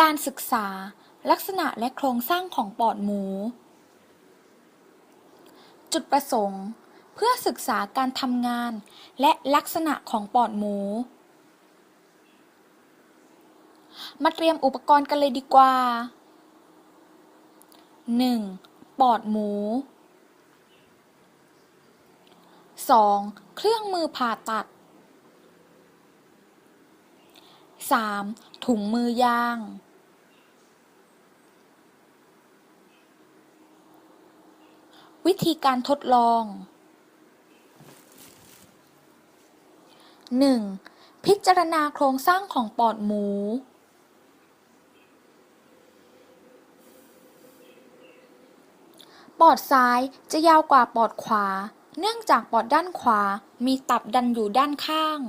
การศึกษาลักษณะและโครงสร้างของปอดหมู จุดประสงค์ เพื่อศึกษาการทำงาน และลักษณะของปอดหมู มาเตรียมอุปกรณ์กันเลยดีกว่า 1. ปอดหมู 2. เครื่องมือผ่าตัด 3. ถุงมือยาง วิธีการทดลอง 1. พิจารณาโครงสร้างของปอดหมู ปอดซ้ายจะยาวกว่าปอดขวา เนื่องจากปอดด้านขวามีตับดันอยู่ด้านข้าง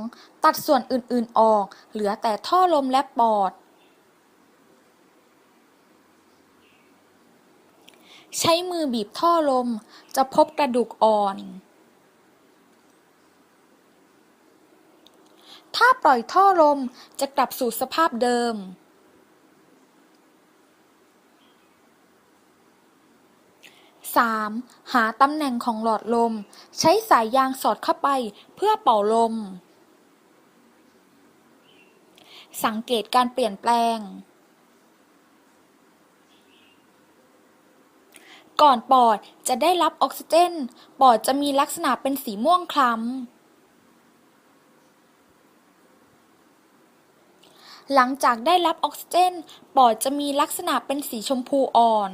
2. ตัดส่วนอื่นๆออก เหลือแต่ท่อลมและปอด ใช้มือบีบท่อลมจะพบกระดูกอ่อน ถ้าปล่อยท่อลมจะกลับสู่สภาพเดิม 3. หาตำแหน่งของหลอดลม ใช้สายยางสอดเข้าไปเพื่อเป่าลม สังเกตการเปลี่ยนแปลง ก่อนปอดจะได้รับออกซิเจน ปอดจะมีลักษณะเป็นสีม่วงคล้ำ หลังจากได้รับออกซิเจน ปอดจะมีลักษณะเป็นสีชมพูอ่อน